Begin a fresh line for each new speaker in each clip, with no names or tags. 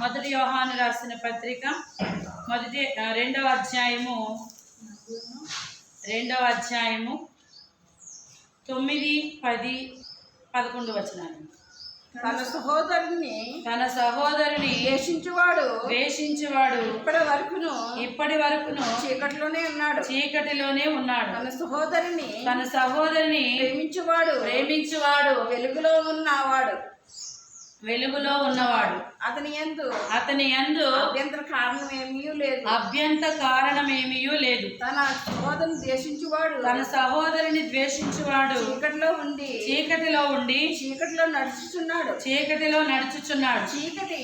మొదటి యోహాను రాసిన పత్రిక మొదటి రెండవ అధ్యాయము. రెండవ అధ్యాయము తొమ్మిది పది పదకొండు వచనాలు.
తన సహోదరుని
తన సహోదరుని
ద్వేషించువాడు.
ద్వేషించువాడు.
ఇప్పటి వరకును
ఇప్పటి వరకును
చీకట్లోనే ఉన్నాడు.
చీకటిలోనే ఉన్నాడు.
తన సహోదరిని
తన సహోదరుని
ప్రేమించువాడు.
ప్రేమించువాడు.
వెలుగులో ఉన్నవాడు
వెలుగులో ఉన్నవాడు.
అతని ఎందు
అతని యందు
అభ్యంతర కారణం ఏమీ లేదు.
అభ్యంత కారణమేమీ లేదు.
తన సహోదరుని ద్వేషించువాడు.
తన సహోదరుని ద్వేషించువాడు.
చీకటిలో ఉండి
చీకటిలో ఉండి
చీకటిలో నడుచుచున్నాడు.
చీకటిలో నడుచుచున్నాడు.
చీకటి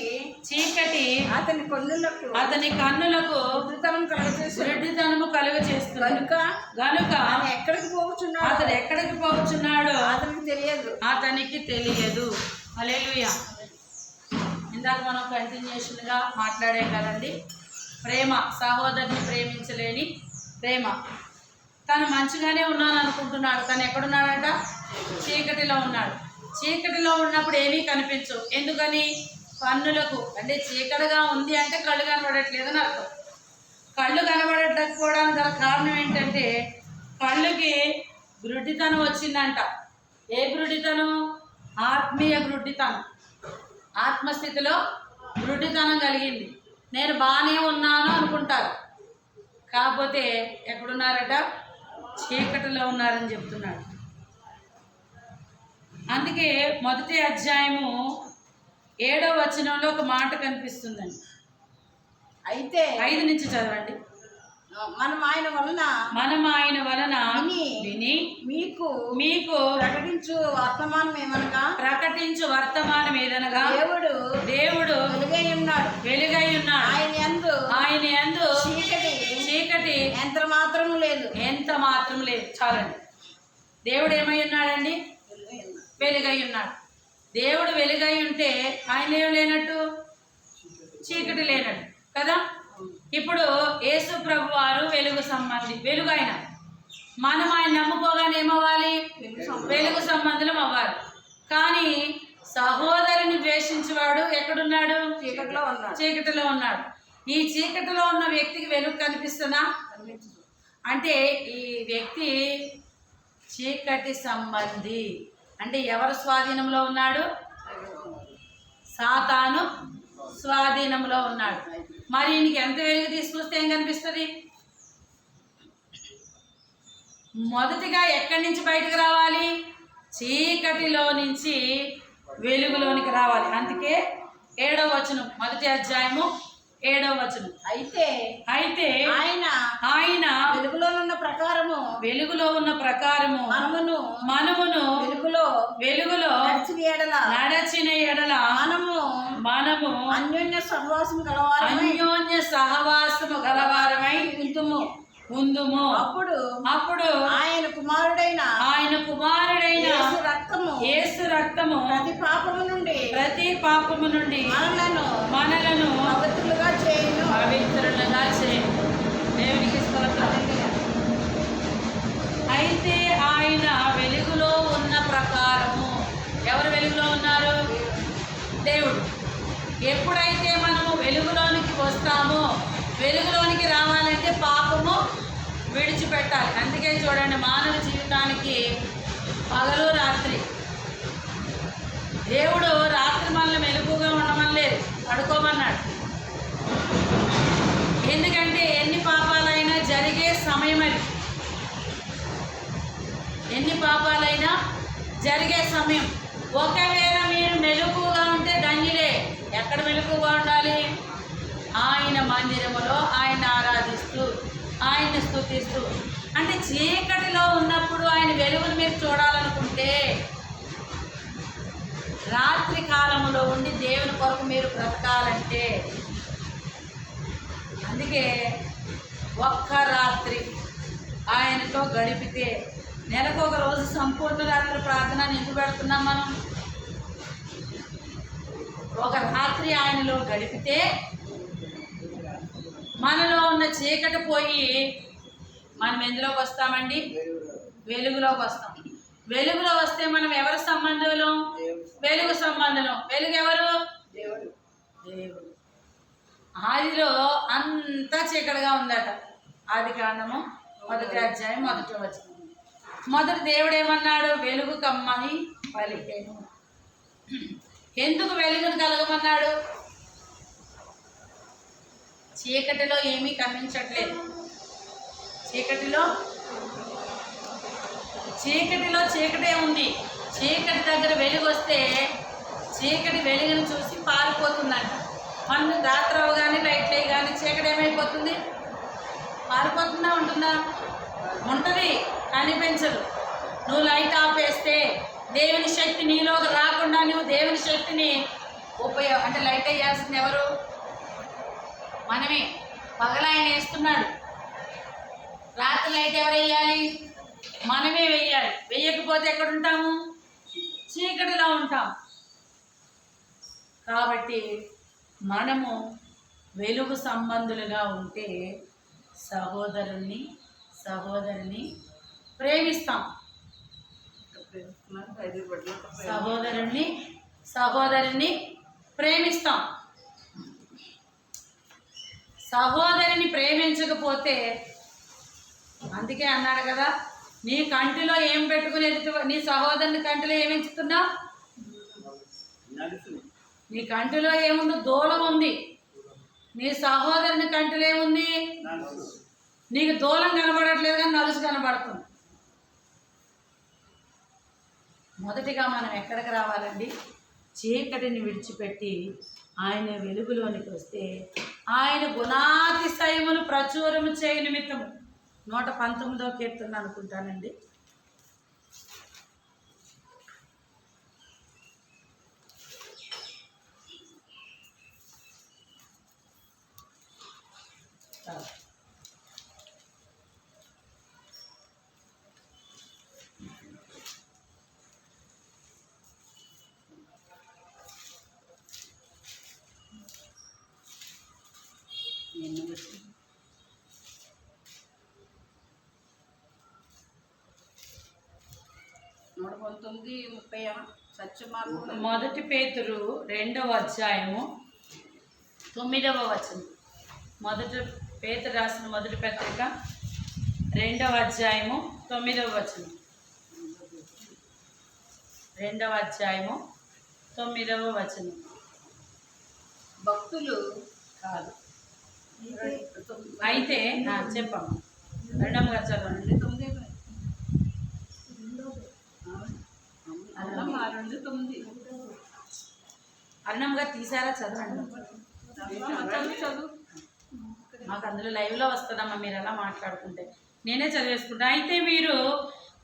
చీకటి
అతని కన్నులకు
అతని కన్నులకు
వృద్ధతనం కలగచేసి
వృద్ధితనము కలుగ చేస్తున్నాడు
కనుక
గనుక
ఎక్కడికి పోతున్నాడు
అతడు ఎక్కడికి పోతున్నాడో
అతనికి తెలియదు.
అతనికి తెలియదు. అలేలుయ ఇందాక మనం కంటిన్యూషన్గా మాట్లాడాం కదండి. ప్రేమ సహోదరిని ప్రేమించలేని ప్రేమ. తను మంచిగానే ఉన్నాను అనుకుంటున్నాడు. తను ఎక్కడున్నాడంట? చీకటిలో ఉన్నాడు. చీకటిలో ఉన్నప్పుడు ఏమీ కనిపించవు. ఎందుకని? కన్నులకు అంటే చీకటిగా ఉంది అంటే కళ్ళు కనబడట్లేదని అర్థం. కళ్ళు కనబడకపోవడానికి గల కారణం ఏంటంటే కళ్ళుకి గ్రుడ్డితనం వచ్చిందంట. ఏ గ్రుడ్డితనం ఆత్మీయ గ్రుడ్డితనం ఆత్మస్థితిలో గ్రుడ్డితనం కలిగింది. నేను బాగానే ఉన్నాను అనుకుంటారు. కాకపోతే ఎక్కడున్నారట? చీకటిలో ఉన్నారని చెప్తున్నాడు. అందుకే మొదటి అధ్యాయము ఏడో వచనంలో ఒక మాట కనిపిస్తుందండి.
అయితే
ఐదు నుంచి చదవండి.
మనం ఆయన వలన
మనం ఆయన వలన
విని మీకు
మీకు
ప్రకటించు వర్తమానం ఏమనగా?
ప్రకటించు వర్తమానం ఏదనగా?
దేవుడు
దేవుడు
వెలుగై ఉన్నాడు.
వెలుగై ఉన్నాడు.
ఆయన ఎందు
ఆయన యందు
చీకటి
చీకటి
ఎంత మాత్రం లేదు.
ఎంత మాత్రం లేదు. చాలండి. దేవుడు ఏమై ఉన్నాడండి? వెలుగై ఉన్నాడు. దేవుడు వెలుగై ఉంటే ఆయన ఏం లేనట్టు? చీకటి లేనట్టు. కదా? ఇప్పుడు యేసు ప్రభు వారు వెలుగు సంబంధి వెలుగు ఆయన. మనం ఆయన నమ్ముకోగానే ఏమవ్వాలి? వెలుగు సంబంధులం అవ్వాలి. కానీ సహోదరుని ద్వేషించేవాడు ఎక్కడున్నాడు?
చీకటిలో ఉన్నాడు.
చీకటిలో ఉన్నాడు. ఈ చీకటిలో ఉన్న వ్యక్తికి వెలుగు కనిపిస్తుందా? అంటే ఈ వ్యక్తి చీకటి సంబంధి. అంటే ఎవరు స్వాధీనంలో ఉన్నాడు? సాతాను స్వాధీనంలో ఉన్నాడు. మరి ఈయనకి ఎంత వెలుగు తీసుకొస్తే ఏం కనిపిస్తుంది? మొదటిగా ఎక్కడి నుంచి బయటకు రావాలి? చీకటిలో నుంచి వెలుగులోనికి రావాలి. అందుకే ఏడవ వచనం మొదటి అధ్యాయము ఏడవ వచనం.
అయితే
అయితే
ఆయన
ఆయన
వెలుగులో ఉన్న ప్రకారము
వెలుగులో ఉన్న ప్రకారము
మనమును
మనమును
వెలుగులో
వెలుగులో
నడిచిన ఎడల
నడచిన ఎడల
మనము
మనము
అన్యోన్య సహవాసం గలవారమై
అన్యోన్య సహవాసము గలవారమై
ఉంటుము
ఉందుము.
అప్పుడు
అప్పుడు
ఆయన కుమారుడైన
ఆయన కుమారుడైన
రక్తము
యేసు రక్తము
ప్రతి పాపము నుండి
ప్రతి పాపము నుండి
మనలను
మనలను
పవిత్రులుగా చేయను.
పవిత్రులుగా చేయి దేవునికి అయితే ఆయన వెలుగులో ఉన్న ప్రకారము ఎవరు వెలుగులో ఉన్నారు? దేవుడు. ఎప్పుడైతే మనము వెలుగులోనికి వస్తామో వెలుగులోనికి రావాలంటే పాపము విడిచిపెట్టాలి. అందుకే చూడండి మానవ జీవితానికి పగలు రాత్రి. దేవుడు రాత్రి మనల్ని దేవుని కొరకు మీరు బ్రతకాలంటే అందుకే ఒక్క రాత్రి ఆయనతో గడిపితే నెలకు ఒక రోజు సంపూర్ణ రాత్రి ప్రార్థన ఎందుకు పెడుతున్నాం మనం? ఒక రాత్రి ఆయనలో గడిపితే మనలో ఉన్న చీకటి పోయి మనం ఎందులోకి వస్తామండి? వెలుగులోకి వస్తాం. వెలుగులో వస్తే మనం ఎవరి సంబంధం సంబంధులు వెలుగు సంబంధులు. వెలుగు ఎవరు
దేవుడు.
దేవుడు. ఆదిలో అంతా చీకటిగా ఉందట. ఆది కాండము మొదటి అధ్యాయం మొదటి వచనం. మొదటి దేవుడు ఏమన్నాడు? వెలుగు కమ్మని పలికేను. ఎందుకు వెలుగును కలగమన్నాడు? చీకటిలో ఏమీ కనిపించట్లేదు. చీకటిలో చీకటిలో చీకటే ఉంది. చీకటి దగ్గర వెలుగు వస్తే చీకటి వెలుగును చూసి పారిపోతుందంట. మనం రాత్రి అవగానే లైట్ కానీ చీకటి ఏమైపోతుంది? పారిపోతుందా ఉంటుందా? ఉంటుంది కనిపించదు. నువ్వు లైట్ ఆపేస్తే దేవుని శక్తి నీలోకి రాకుండా నువ్వు దేవుని శక్తిని ఉపయోగ అంటే లైట్ వేయాల్సింది ఎవరు? మనమే. పగల ఆయన వేస్తున్నాడు. రాత్రి లైట్ ఎవరు వేయాలి? మనమే వెయ్యాలి. వెయ్యకపోతే ఎక్కడ ఉంటాము చీకటిలో ఉంటాం. కాబట్టి మనము వెలుగు సంబంధులుగా ఉంటే సహోదరుణ్ణి సహోదరుని ప్రేమిస్తాం. సహోదరుణ్ణి సహోదరుని ప్రేమిస్తాం. సహోదరిని ప్రేమించకపోతే అందుకే అన్నాడు కదా నీ కంటిలో ఏం పెట్టుకుని ఎదుటి నీ సహోదరుని కంటిలో ఏం ఎంచుతున్నావు నీ కంటిలో ఏముంది? దూలం ఉంది. నీ సహోదరుని కంటిలో ఏముంది? నీకు దూలం కనబడట్లేదు కానీ నలుసు కనబడుతుంది. మొదటిగా మనం ఎక్కడికి రావాలండి? చీకటిని విడిచిపెట్టి ఆయన వెలుగులోనికి వస్తే ఆయన గుణాతిశయమును ప్రచురము చేయ నిమిత్తము నూట పంతొమ్మిదో కీర్తన అనుకుంటానండి.
నూట పంతొమ్మిది ముప్పై సత్యమార్గం
మొదటి పేతురు రెండవ అధ్యాయము తొమ్మిదవ వచనం. మొదటి పేతురు రాసిన మొదటి పత్రిక రెండవ అధ్యాయము తొమ్మిదవ వచనం. రెండవ అధ్యాయము తొమ్మిదవ వచనం.
భక్తులు
కాదు. అయితే ఆ, చెప్పమ్మా. రెండవ చదవండి
అన్నం రెండు తొమ్మిది.
అన్నం గారు తీసారా చదవండి.
చదువు
మాకు అందులో లైవ్లో వస్తుందమ్మా మీరు అలా మాట్లాడుకుంటే. నేనే చదివేసుకుంటా. అయితే మీరు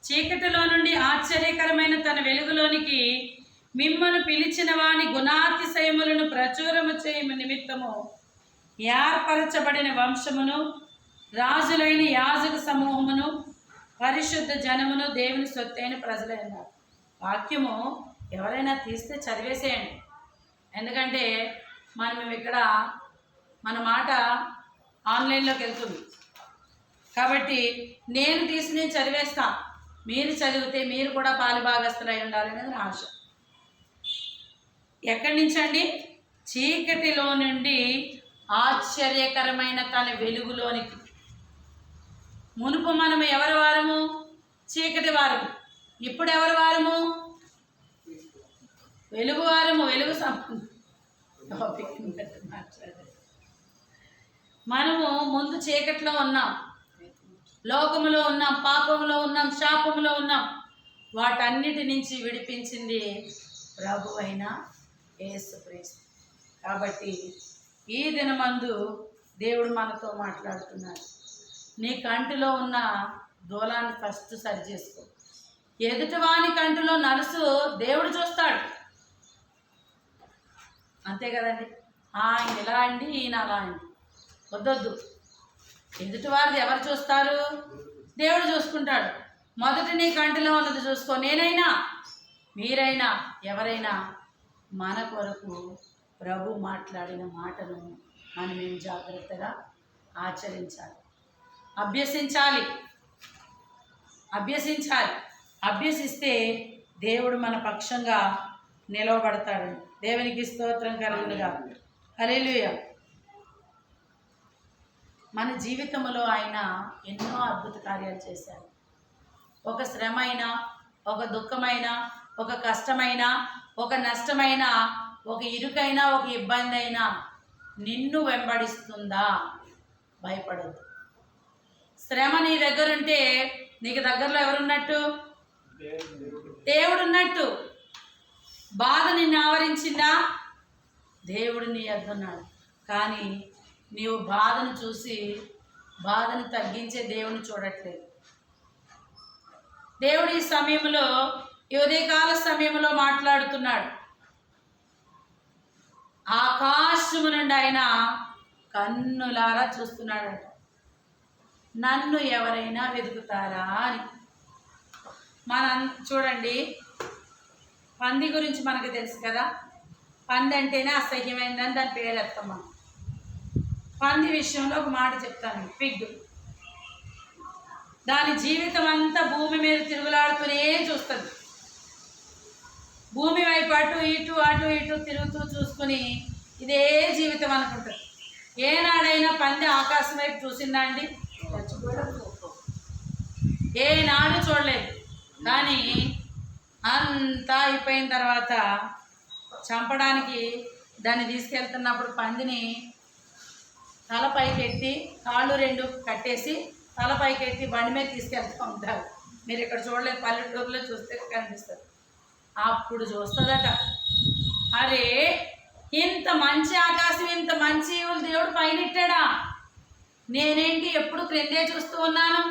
చీకటిలో నుండి ఆశ్చర్యకరమైన తన వెలుగులోనికి మిమ్మల్ని పిలిచిన వాని గుణాతిశయములను ప్రచురము చేయము నిమిత్తము ఏర్పరచబడిన వంశమును రాజులైన యాజక సమూహమును పరిశుద్ధ జనమును దేవుని సొత్తైన ప్రజలైన వాక్యము ఎవరైనా తీస్తే చదివేసేయండి. ఎందుకంటే మనం ఇక్కడ మన మాట ఆన్లైన్లోకి వెళ్తుంది. కాబట్టి నేను తీసి నేను చదివేస్తా. మీరు చదివితే మీరు కూడా పాలుభాగస్తులై ఉండాలనేది నా ఆశ. ఎక్కడి నుంచి అండి చీకటిలో నుండి ఆశ్చర్యకరమైన తన వెలుగులోనికి. మునుపు మనము ఎవరి వారము? చీకటి వారము. ఇప్పుడు ఎవరి వారము? వెలుగు వారము వెలుగు టాపిక్ మనము ముందు చీకట్లో ఉన్నాం. లోకములో ఉన్నాం పాపములో ఉన్నాం శాపములో ఉన్నాం. వాటన్నిటి నుంచి విడిపించింది ప్రభు అయిన యేసుక్రీస్తు కాబట్టి ఈ దినమందు దేవుడు మనతో మాట్లాడుతున్నాడు. నీ కంటిలో ఉన్న దూలాన్ని ఫస్ట్ సరి చేసుకో. ఎదుటివాని కంటిలో నలుసు దేవుడు చూస్తాడు. అంతే కదండి? ఆయన ఇలా అండి ఈయన అలా అండి. వద్దొద్దు. ఎదుటివారిది ఎవరు చూస్తారు? దేవుడు చూసుకుంటాడు. మొదట నీ కంటిలో ఉన్నది చూసుకో. నేనైనా మీరైనా ఎవరైనా మన కొరకు ప్రభు మాట్లాడిన మాటను మనం ఏం జాగ్రత్తగా ఆచరించాలి. అభ్యసించాలి. అభ్యసించాలి. అభ్యసిస్తే దేవుడు మన పక్షంగా నిలవబడతాడు. దేవునికి స్తోత్రం కలుగునుగా. హలేలుయ మన జీవితంలో ఆయన ఎన్నో అద్భుత కార్యాలు చేశారు ఒక శ్రమ అయినా ఒక దుఃఖమైన ఒక కష్టమైన ఒక నష్టమైన ఒక ఇరుకైనా ఒక ఇబ్బంది అయినా నిన్ను వెంబడిస్తుందా? భయపడద్దు. శ్రమ నీ దగ్గర ఉంటే నీకు దగ్గరలో ఎవరున్నట్టు? దేవుడు ఉన్నట్టు బాధ నిన్ను ఆవరించిందా? దేవుడు నీ ఉన్నాడు. కానీ నీవు బాధను చూసి బాధను తగ్గించే దేవుని చూడట్లేదు. దేవుడు ఈ సమయంలో ఈ ఉదయకాల సమయంలో మాట్లాడుతున్నాడు. ఆకాశము నుండి ఆయన కన్నులారా చూస్తున్నాడట. నన్ను ఎవరైనా వెతుకుతారా అని. మన చూడండి పంది గురించి మనకు తెలుసు కదా? పంది అంటేనే అసహ్యమైందని దాని పేరు ఎత్తాం మనం. పంది విషయంలో ఒక మాట చెప్తాను పిగ్. దాని జీవితం అంతా భూమి మీద తిరుగులాడుతూనే చూస్తుంది. భూమి వైపు అటు ఇటు అటు ఇటు తిరుగుతూ చూసుకుని ఇదే జీవితం అనుకుంటుంది. ఏనాడైనా పంది ఆకాశం వైపు చూసిందా అండి? ఏనాడు చూడలేదు. కానీ అంతా అయిపోయిన తర్వాత చంపడానికి దాన్ని తీసుకెళ్తున్నప్పుడు పందిని తల పైకెత్తి కాళ్ళు రెండు కట్టేసి తల పైకెత్తి బండి మీద తీసుకెళ్తూ ఉంటారు. మీరు ఇక్కడ చూడలేదు పల్లెటూరులో చూస్తే కనిపిస్తారు అప్పుడు చూస్తుందట. అరే ఇంత మంచి ఆకాశం ఇంత మంచి దేవుడు పైన ఇట్టాడా నేనేంటి ఎప్పుడు క్రిందే చూస్తూ ఉన్నాను?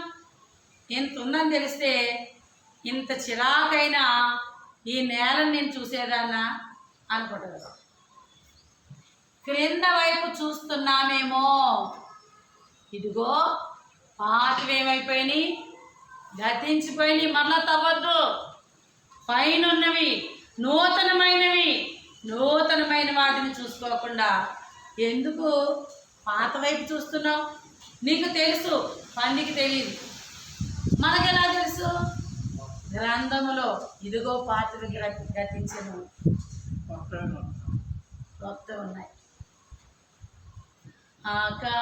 ఇంత ఉందని తెలిస్తే ఇంత చిరాకైనా ఈ నేలను నేను చూసేదానా అనుకుంటారు క్రింద వైపు చూస్తున్నామేమో ఇదిగో పాతవేమైపోయినాయి గతించిపోయినాయి మరలా తవ్వద్దు. పైన ఉన్నవి నూతనమైనవి. నూతనమైన వాటిని చూసుకోకుండా ఎందుకు పాత వైపు చూస్తున్నావు? నీకు తెలుసు పందికి తెలియదు మనకెలా తెలుసు? గ్రంథములో ఇదిగో పాత్రలు గతించను కొత్త ఉన్నాయి ఆకాశవాసులారా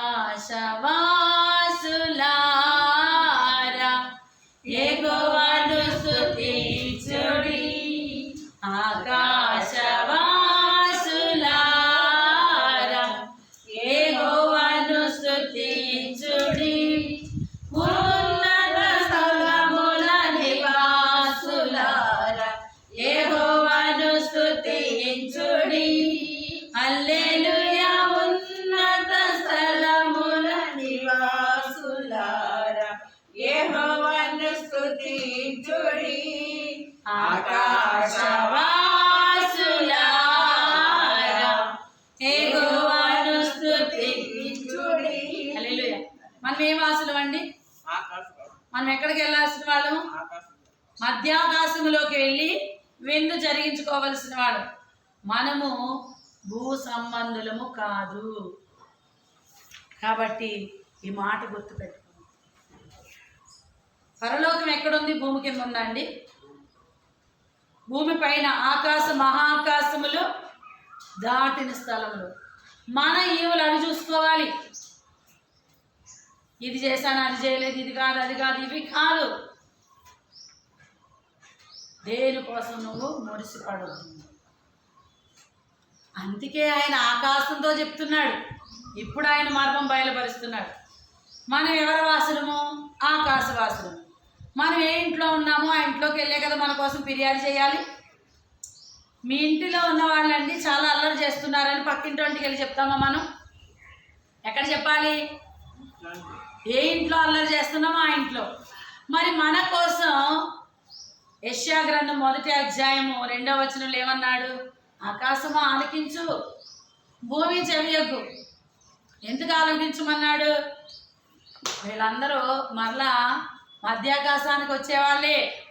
యెహోవాను స్తుతించుడి. ఆకాశవాసులారా యెహోవాను స్తుతించుడి. హల్లెలూయా. మనం ఏ వాసులం అండి? మనం ఎక్కడికి వెళ్ళాల్సిన వాళ్ళము? మధ్యాకాశంలోకి వెళ్ళి విందు జరిగించుకోవలసిన వాడు మనము భూ సంబంధులము కాదు. కాబట్టి ఈ మాట గుర్తుపెట్టుకోండి పరలోకం ఎక్కడుంది? భూమి కింద ఉందా అండి? భూమి పైన ఆకాశ మహాకాశములు దాటిన స్థలములు. మన ఈవులు అవి చూసుకోవాలి. ఇది చేశాను అది చేయలేదు ఇది కాదు అది కాదు ఇవి కాదు. దేనికోసం నువ్వు మురిసిపడు అందుకే ఆయన ఆకాశంతో చెప్తున్నాడు. ఇప్పుడు ఆయన మార్గం బయలుపరుస్తున్నాడు. మనం ఎవరి వాసులము ఆకాశవాసులము. మనం ఏ ఇంట్లో ఉన్నామో ఆ ఇంట్లోకి వెళ్ళే కదా మన కోసం ఫిర్యాదు చేయాలి. మీ ఇంటిలో ఉన్న వాళ్ళండి చాలా అల్లరి చేస్తున్నారని పక్కింటి వంటికి వెళ్ళి చెప్తామా మనం? ఎక్కడ చెప్పాలి? ఏ ఇంట్లో అల్లరి చేస్తున్నామో ఆ ఇంట్లో. మరి మన కోసం యష్యా గ్రంథం మొదటి అధ్యాయము రెండవ వచనంలో ఏమన్నాడు? ఆకాశము ఆలకించు భూమి చెవియగ్గు. ఎందుకు ఆలోచించమన్నాడు వీళ్ళందరూ మరలా మధ్యాకాశానికి వచ్చేవాళ్ళే.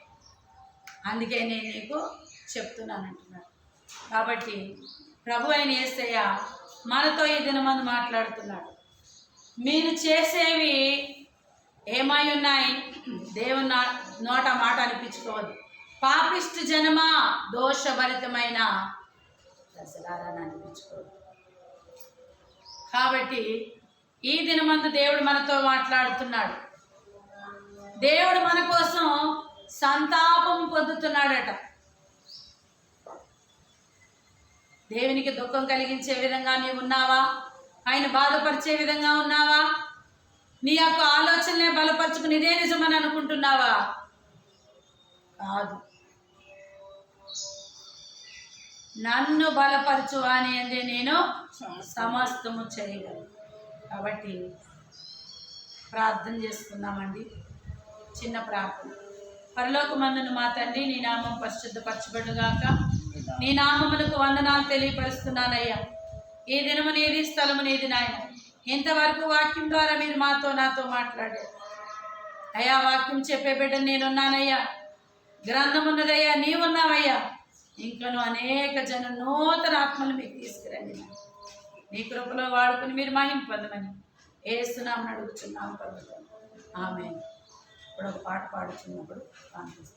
అందుకే నేను నీకు చెప్తున్నాను అంటున్నాడు కాబట్టి ప్రభు అయిన ఏసయ్య మనతో ఈ దినమందు మాట్లాడుతున్నాడు. మీరు చేసేవి ఏమై ఉన్నాయి? దేవుని నా- నోట మాట అనిపించుకోవద్దు. పాపిష్టి జనమా? దోషభరితమైన దశలారాన్ని అనిపించుకోవద్దు. కాబట్టి ఈ దినమందు దేవుడు మనతో మాట్లాడుతున్నాడు. దేవుడు మన కోసం సంతాపం పొందుతున్నాడట. దేవునికి దుఃఖం కలిగించే విధంగా నీవు ఉన్నావా? ఆయన బాధపరిచే విధంగా ఉన్నావా? నీ యొక్క ఆలోచనలే బలపరచుకుని ఇదే నిజమని అనుకుంటున్నావా? కాదు. నన్ను బలపరచు అని అంటే నేను సమస్తము చేయగలను. కాబట్టి ప్రార్థన చేసుకుందామండి. చిన్న ప్రార్థన. పరలోకమందును మా తండ్రి నీ నామం పరిశుద్ధపరచబడుగాక. నీ నామములకు వందనాలు తెలియపరుస్తున్నానయ్యా. ఏ దినము నీది స్థలము నీది నాయన. ఇంతవరకు వాక్యం ద్వారా మీరు మాతో నాతో మాట్లాడారు. అయ్యా వాక్యం చెప్పే బిడ్డ నేనున్నానయ్యా. గ్రంథమున్నదయ్యా నీవున్నావయ్యా. ఇంకను అనేక జన నూతన ఆత్మలు మీకు తీసుకురండి. నీ కృపలో వాడుకుని మీరు మహిం పొందమని ఏస్తున్నామని అడుగుతున్నాం పొందుతాం ఆమె ఇప్పుడు ఒక పాట పాడుచున్నప్పుడు కాన్ఫరెన్స్